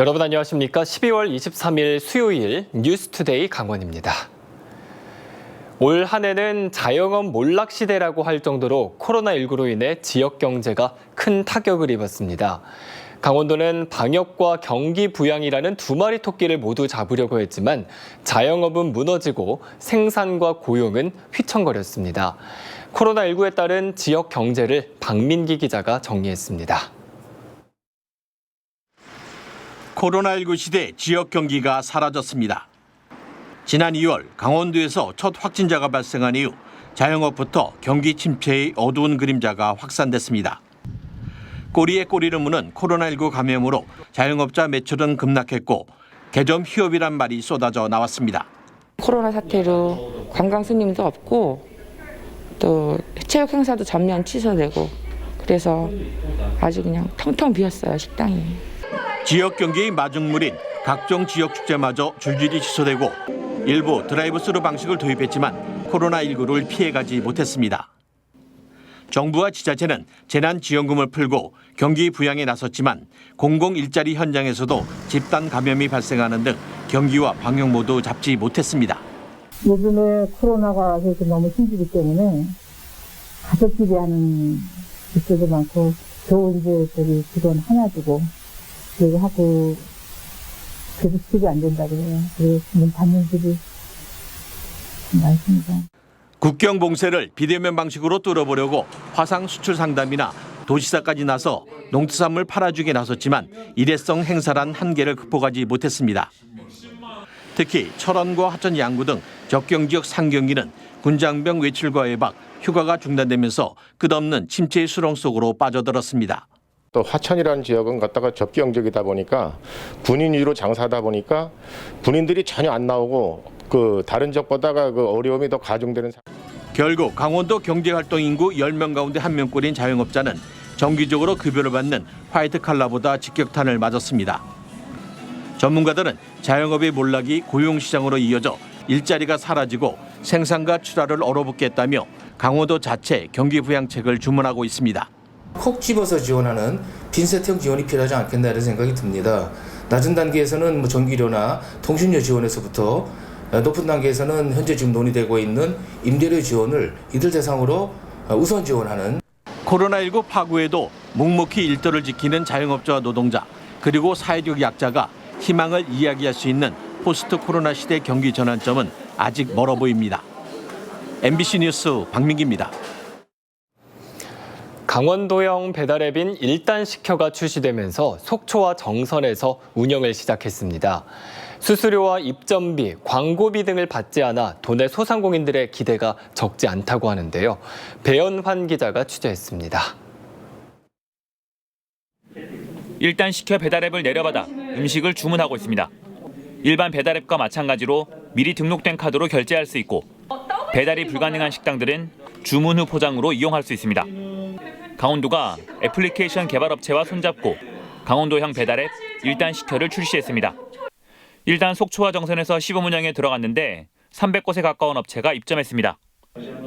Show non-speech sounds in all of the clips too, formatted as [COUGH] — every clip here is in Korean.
여러분 안녕하십니까? 12월 23일 수요일 뉴스투데이 강원입니다. 올 한 해는 자영업 몰락 시대라고 할 정도로 코로나19로 인해 지역 경제가 큰 타격을 입었습니다. 강원도는 방역과 경기 부양이라는 두 마리 토끼를 모두 잡으려고 했지만 자영업은 무너지고 생산과 고용은 휘청거렸습니다. 코로나19에 따른 지역 경제를 박민기 기자가 정리했습니다. 코로나19 시대 지역 경기가 사라졌습니다. 지난 2월 강원도에서 첫 확진자가 발생한 이후 자영업부터 경기 침체의 어두운 그림자가 확산됐습니다. 꼬리에 꼬리를 무는 코로나19 감염으로 자영업자 매출은 급락했고 개점 휴업이란 말이 쏟아져 나왔습니다. 코로나 사태로 관광 손님도 없고 또 체육 행사도 전면 취소되고 그래서 아주 그냥 텅텅 비었어요 식당이. 지역 경기의 마중물인 각종 지역 축제마저 줄줄이 취소되고 일부 드라이브스루 방식을 도입했지만 코로나19를 피해가지 못했습니다. 정부와 지자체는 재난지원금을 풀고 경기 부양에 나섰지만 공공 일자리 현장에서도 집단 감염이 발생하는 등 경기와 방역 모두 잡지 못했습니다. 요즘에 코로나가 그래서 너무 힘들기 때문에 가족끼리 하는 집들도 많고 겨우 이제 저기 직원 하나 두고 그리고 하고 그래도 수입이 안 된다고 해요. 그래서 문 닫는 집이 많습니다. 국경 봉쇄를 비대면 방식으로 뚫어보려고 화상 수출 상담이나 도시사까지 나서 농수산물 팔아주기 나섰지만 일회성 행사란 한계를 극복하지 못했습니다. 특히 철원과 하천 양구 등 적경 지역 상경기는 군장병 외출과 예방, 휴가가 중단되면서 끝없는 침체의 수렁 속으로 빠져들었습니다. 또 화천이라는 지역은 갖다가 접경적이다 보니까 군인 위로 장사하다 보니까 군인들이 전혀 안 나오고 그 다른 지역보다가 그 어려움이 더 가중되는 상- 결국 강원도 경제활동 인구 10명 가운데 1명꼴인 자영업자는 정기적으로 급여를 받는 화이트 칼라보다 직격탄을 맞았습니다. 전문가들은 자영업의 몰락이 고용시장으로 이어져 일자리가 사라지고 생산과 출하를 얼어붙겠다며 강원도 자체 경기 부양책을 주문하고 있습니다. 콕 집어서 지원하는 빈세트형 지원이 필요하지 않겠나 이런 생각이 듭니다. 낮은 단계에서는 뭐 전기료나 통신료 지원에서부터 높은 단계에서는 현재 지금 논의되고 있는 임대료 지원을 이들 대상으로 우선 지원하는 코로나19 파고에도 묵묵히 일터를 지키는 자영업자와 노동자 그리고 사회적 약자가 희망을 이야기할 수 있는 포스트 코로나 시대 경기 전환점은 아직 멀어 보입니다. MBC 뉴스 박민기입니다. 강원도형 배달앱인 일단 시켜가 출시되면서 속초와 정선에서 운영을 시작했습니다. 수수료와 입점비, 광고비 등을 받지 않아 도내 소상공인들의 기대가 적지 않다고 하는데요. 배연환 기자가 취재했습니다. 일단 시켜 배달앱을 내려받아 음식을 주문하고 있습니다. 일반 배달앱과 마찬가지로 미리 등록된 카드로 결제할 수 있고 배달이 불가능한 식당들은 주문 후 포장으로 이용할 수 있습니다. 강원도가 애플리케이션 개발 업체와 손잡고 강원도형 배달앱 일단 시켜를 출시했습니다. 일단 속초와 정선에서 시범 운영에 들어갔는데 300곳에 가까운 업체가 입점했습니다.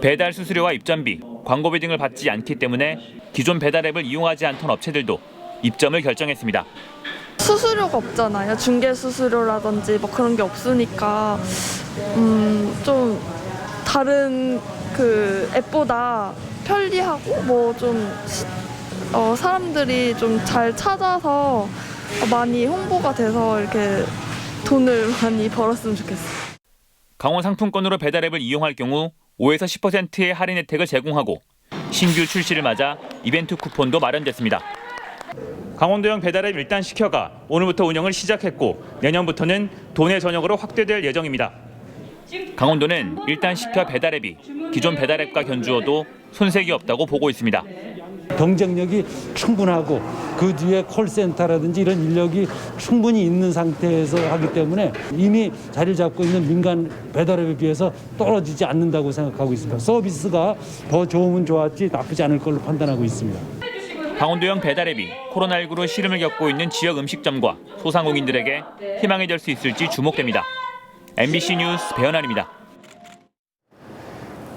배달 수수료와 입점비, 광고비 등을 받지 않기 때문에 기존 배달앱을 이용하지 않던 업체들도 입점을 결정했습니다. 수수료가 없잖아요. 중개 수수료라든지 뭐 그런 게 없으니까 음, 좀 다른 그 앱보다 편리하고 뭐좀 어, 사람들이 좀 잘 찾아서 많이 홍보가 돼서 이렇게 돈을 [LAUGHS] 많이 벌었으면 좋겠어요. 강원 상품권으로 배달앱을 이용할 경우 5에서 10%의 할인 혜택을 제공하고 신규 출시를 맞아 이벤트 쿠폰도 마련됐습니다. 강원도형 배달앱 일단 시켜가 오늘부터 운영을 시작했고 내년부터는 도내 전역으로 확대될 예정입니다. 강원도는 일단 시켜 배달앱이 기존 배달앱과 견주어도 손색이 없다고 보고 있습니다. 경쟁력이 충분하고 그 뒤에 콜센터라든지 이런 인력이 충분히 있는 상태에서 하기 때문에 이미 자리를 잡고 있는 민간 배달앱에 비해서 떨어지지 않는다고 생각하고 있습니다. 서비스가 더 좋으면 좋았지 나쁘지 않을 걸로 판단하고 있습니다. 강원도형 배달앱이 코로나19로 시름을 겪고 있는 지역 음식점과 소상공인들에게 희망이 될 수 있을지 주목됩니다. MBC 뉴스 배현환입니다.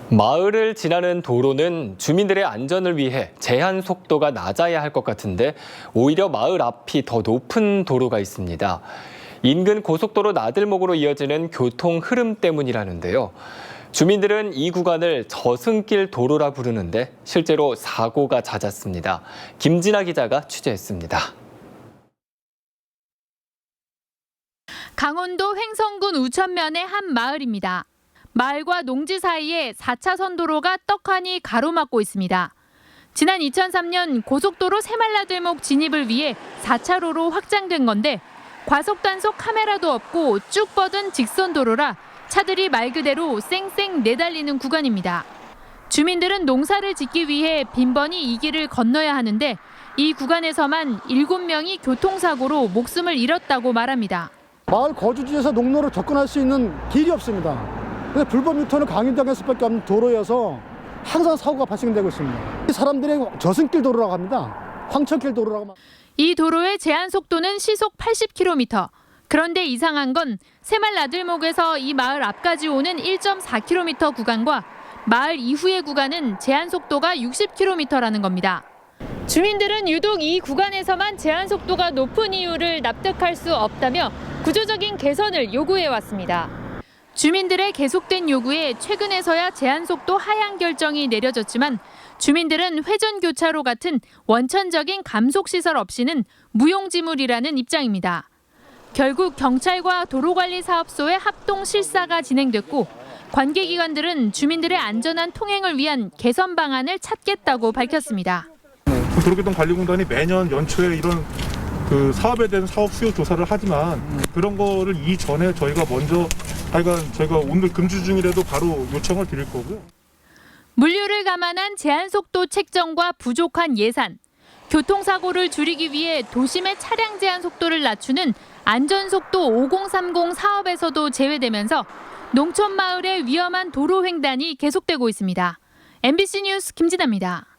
마을을 지나는 도로는 주민들의 안전을 위해 제한 속도가 낮아야 할 것 같은데 오히려 마을 앞이 더 높은 도로가 있습니다. 인근 고속도로 나들목으로 이어지는 교통 흐름 때문이라는데요. 주민들은 이 구간을 저승길 도로라 부르는데 실제로 사고가 잦았습니다. 김진아 기자가 취재했습니다. 강원도 횡성군 우천면의 한 마을입니다. 마을과 농지 사이에 4차 선 도로가 떡하니 가로막고 있습니다. 지난 2003년 고속도로 새말라들목 진입을 위해 4차로로 확장된 건데 과속 단속 카메라도 없고 쭉 뻗은 직선 도로라 차들이 말 그대로 쌩쌩 내달리는 구간입니다. 주민들은 농사를 짓기 위해 빈번히 이 길을 건너야 하는데 이 구간에서만 7명이 교통사고로 목숨을 잃었다고 말합니다. 마을 거주지에서 농로로 접근할 수 있는 길이 없습니다. 그래서 불법 유턴을 강요당할 수밖에 없는 도로여서 항상 사고가 발생되고 있습니다. 이 사람들의 저승길 도로라고 합니다. 황천길 도로라고. 말- 이 도로의 제한 속도는 시속 80km. 그런데 이상한 건 새말 나들목에서 이 마을 앞까지 오는 1.4km 구간과 마을 이후의 구간은 제한 속도가 60km라는 겁니다. 주민들은 유독 이 구간에서만 제한 속도가 높은 이유를 납득할 수 없다며 구조적인 개선을 요구해 왔습니다. 주민들의 계속된 요구에 최근에서야 제한 속도 하향 결정이 내려졌지만 주민들은 회전 교차로 같은 원천적인 감속 시설 없이는 무용지물이라는 입장입니다. 결국 경찰과 도로관리사업소의 합동 실사가 진행됐고 관계기관들은 주민들의 안전한 통행을 위한 개선 방안을 찾겠다고 밝혔습니다. 도로교통 관리공단이 매년 연초에 이런 그 사업에 대한 사업 수요 조사를 하지만 그런 거를 이전에 저희가 먼저 하여간 저희가 오늘 금주 중이라도 바로 요청을 드릴 거고요. 물류를 감안한 제한 속도 책정과 부족한 예산, 교통사고를 줄이기 위해 도심의 차량 제한 속도를 낮추는 안전속도 5030 사업에서도 제외되면서 농촌 마을의 위험한 도로 횡단이 계속되고 있습니다. MBC 뉴스 김진아입니다.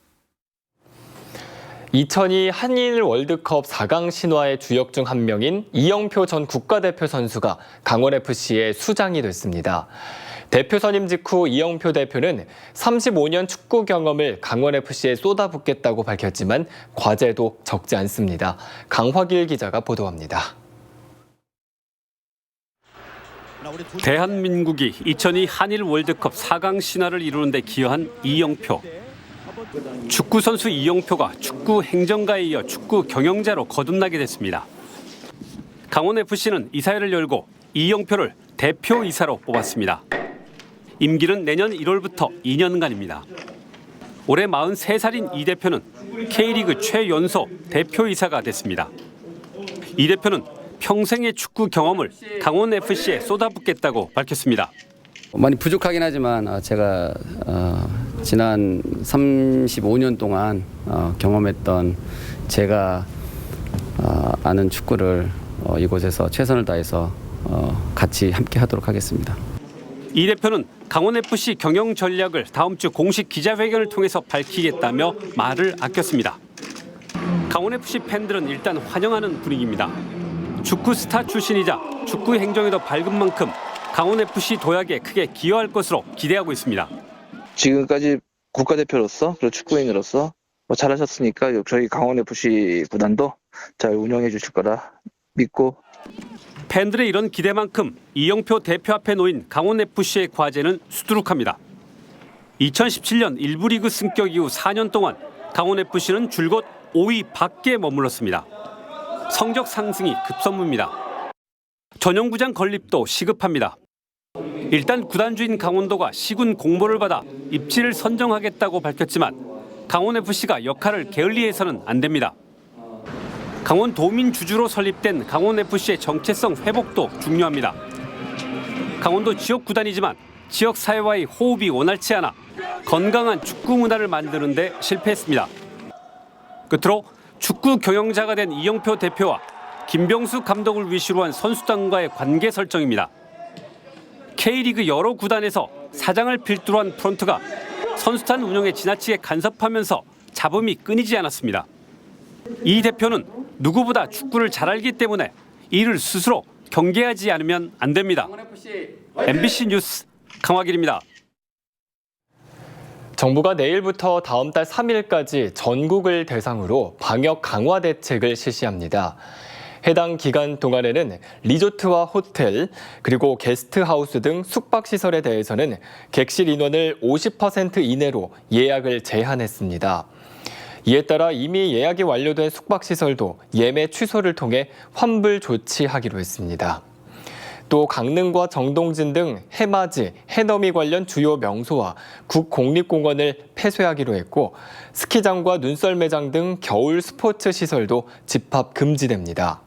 2002 한일 월드컵 4강 신화의 주역 중 한 명인 이영표 전 국가대표 선수가 강원FC의 수장이 됐습니다. 대표 선임 직후 이영표 대표는 35년 축구 경험을 강원FC에 쏟아붓겠다고 밝혔지만 과제도 적지 않습니다. 강화길 기자가 보도합니다. 대한민국이 2002 한일 월드컵 4강 신화를 이루는 데 기여한 이영표. 축구 선수 이영표가 축구 행정가에 이어 축구 경영자로 거듭나게 됐습니다. 강원 FC는 이사회를 열고 이영표를 대표 이사로 뽑았습니다. 임기는 내년 1월부터 2년간입니다. 올해 43살인 이 대표는 K리그 최연소 대표이사가 됐습니다. 이 대표는 평생의 축구 경험을 강원 FC에 쏟아붓겠다고 밝혔습니다. 많이 부족하긴 하지만 어, 제가 어, 지난 35년 동안 어, 경험했던 제가 어, 아는 축구를 어, 이곳에서 최선을 다해서 어, 같이 함께 하도록 하겠습니다. 이 대표는 강원 FC 경영 전략을 다음 주 공식 기자회견을 통해서 밝히겠다며 말을 아꼈습니다. 강원 FC 팬들은 일단 환영하는 분위기입니다. 축구 스타 출신이자 축구 행정에도 밝은 만큼 강원 FC 도약에 크게 기여할 것으로 기대하고 있습니다. 지금까지 국가대표로서 그리고 축구인으로서 뭐 잘하셨으니까 저희 강원 FC 구단도 잘 운영해 주실 거라 믿고 팬들의 이런 기대만큼 이영표 대표 앞에 놓인 강원 FC의 과제는 수두룩합니다. 2017년 1부 리그 승격 이후 4년 동안 강원 FC는 줄곧 5위 밖에 머물렀습니다. 성적 상승이 급선무입니다. 전용구장 건립도 시급합니다. 일단 구단주인 강원도가 시군 공모를 받아 입지를 선정하겠다고 밝혔지만 강원 FC가 역할을 게을리해서는 안 됩니다. 강원 도민 주주로 설립된 강원 FC의 정체성 회복도 중요합니다. 강원도 지역 구단이지만 지역 사회와의 호흡이 원활치 않아 건강한 축구 문화를 만드는 데 실패했습니다. 끝으로 축구 경영자가 된 이영표 대표와 김병수 감독을 위시로 한 선수단과의 관계 설정입니다. K리그 여러 구단에서 사장을 필두로 한 프론트가 선수단 운영에 지나치게 간섭하면서 잡음이 끊이지 않았습니다. 이 대표는 누구보다 축구를 잘 알기 때문에 이를 스스로 경계하지 않으면 안 됩니다. MBC 뉴스 강화길입니다. 정부가 내일부터 다음 달 3일까지 전국을 대상으로 방역 강화 대책을 실시합니다. 해당 기간 동안에는 리조트와 호텔, 그리고 게스트하우스 등 숙박시설에 대해서는 객실 인원을 50% 이내로 예약을 제한했습니다. 이에 따라 이미 예약이 완료된 숙박시설도 예매 취소를 통해 환불 조치하기로 했습니다. 또 강릉과 정동진 등 해맞이, 해넘이 관련 주요 명소와 국공립공원을 폐쇄하기로 했고 스키장과 눈썰 매장 등 겨울 스포츠 시설도 집합 금지됩니다.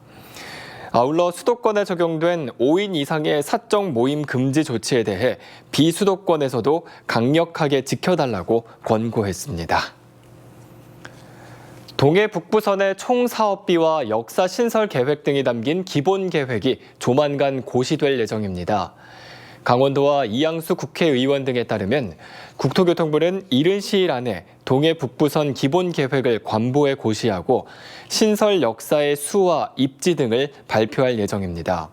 아울러 수도권에 적용된 5인 이상의 사적 모임 금지 조치에 대해 비수도권에서도 강력하게 지켜달라고 권고했습니다. 동해 북부선의 총 사업비와 역사 신설 계획 등이 담긴 기본 계획이 조만간 고시될 예정입니다. 강원도와 이양수 국회의원 등에 따르면 국토교통부는 이른 시일 안에 동해 북부선 기본 계획을 관보에 고시하고 신설 역사의 수와 입지 등을 발표할 예정입니다.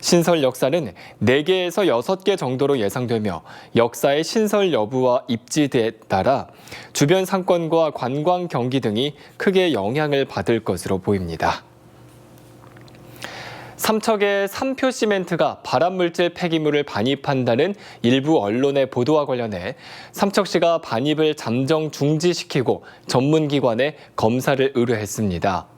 신설 역사는 4개에서 6개 정도로 예상되며 역사의 신설 여부와 입지에 따라 주변 상권과 관광 경기 등이 크게 영향을 받을 것으로 보입니다. 삼척의 삼표 시멘트가 발암물질 폐기물을 반입한다는 일부 언론의 보도와 관련해 삼척시가 반입을 잠정 중지시키고 전문기관에 검사를 의뢰했습니다.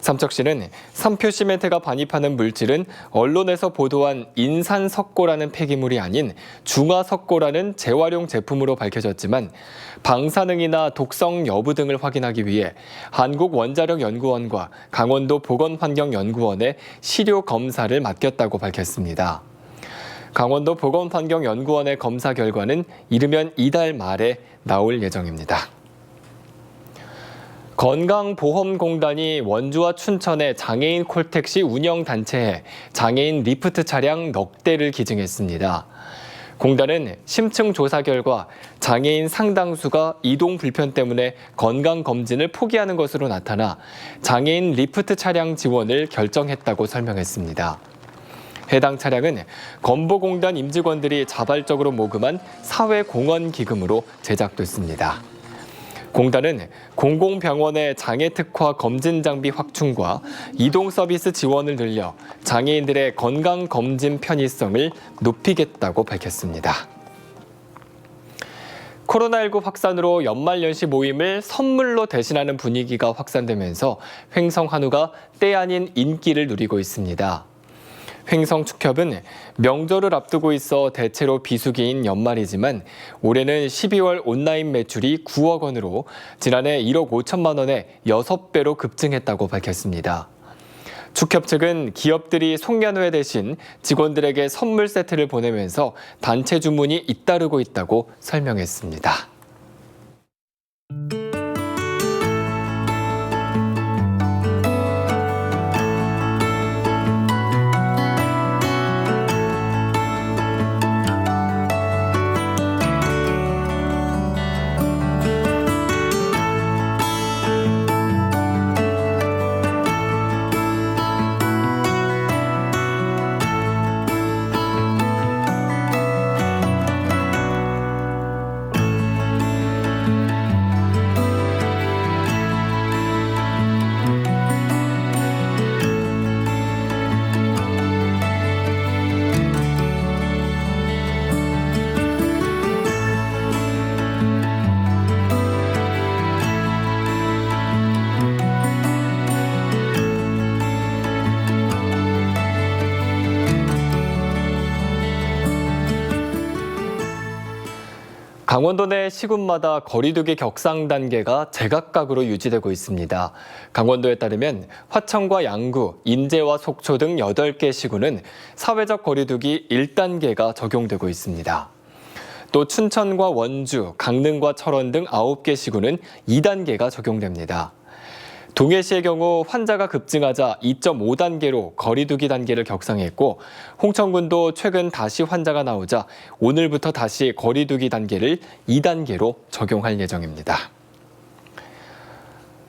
삼척시는 삼표 시멘트가 반입하는 물질은 언론에서 보도한 인산석고라는 폐기물이 아닌 중화석고라는 재활용 제품으로 밝혀졌지만 방사능이나 독성 여부 등을 확인하기 위해 한국원자력연구원과 강원도 보건환경연구원에 시료 검사를 맡겼다고 밝혔습니다. 강원도 보건환경연구원의 검사 결과는 이르면 이달 말에 나올 예정입니다. 건강보험공단이 원주와 춘천의 장애인 콜택시 운영단체에 장애인 리프트 차량 넉 대를 기증했습니다. 공단은 심층 조사 결과 장애인 상당수가 이동 불편 때문에 건강검진을 포기하는 것으로 나타나 장애인 리프트 차량 지원을 결정했다고 설명했습니다. 해당 차량은 건보공단 임직원들이 자발적으로 모금한 사회공헌 기금으로 제작됐습니다. 공단은 공공병원의 장애 특화 검진 장비 확충과 이동 서비스 지원을 늘려 장애인들의 건강 검진 편의성을 높이겠다고 밝혔습니다. 코로나19 확산으로 연말연시 모임을 선물로 대신하는 분위기가 확산되면서 횡성 한우가 때 아닌 인기를 누리고 있습니다. 횡성 축협은 명절을 앞두고 있어 대체로 비수기인 연말이지만 올해는 12월 온라인 매출이 9억 원으로 지난해 1억 5천만 원에 6배로 급증했다고 밝혔습니다. 축협 측은 기업들이 송년회 대신 직원들에게 선물 세트를 보내면서 단체 주문이 잇따르고 있다고 설명했습니다. 강원도 내 시군마다 거리두기 격상 단계가 제각각으로 유지되고 있습니다. 강원도에 따르면 화천과 양구, 인제와 속초 등 8개 시군은 사회적 거리두기 1단계가 적용되고 있습니다. 또 춘천과 원주, 강릉과 철원 등 9개 시군은 2단계가 적용됩니다. 동해시의 경우 환자가 급증하자 2.5단계로 거리두기 단계를 격상했고 홍천군도 최근 다시 환자가 나오자 오늘부터 다시 거리두기 단계를 2단계로 적용할 예정입니다.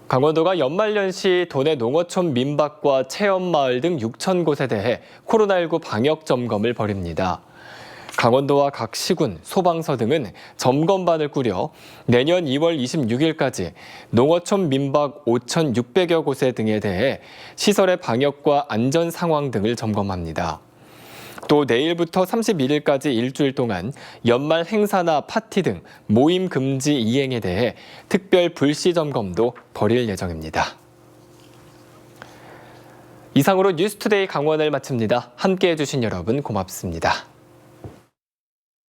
강원도가 연말연시 도내 농어촌 민박과 체험마을 등 6천 곳에 대해 코로나19 방역 점검을 벌입니다. 강원도와 각 시군, 소방서 등은 점검반을 꾸려 내년 2월 26일까지 농어촌 민박 5,600여 곳에 등에 대해 시설의 방역과 안전 상황 등을 점검합니다. 또 내일부터 31일까지 일주일 동안 연말 행사나 파티 등 모임 금지 이행에 대해 특별 불시 점검도 벌일 예정입니다. 이상으로 뉴스투데이 강원을 마칩니다. 함께해 주신 여러분 고맙습니다.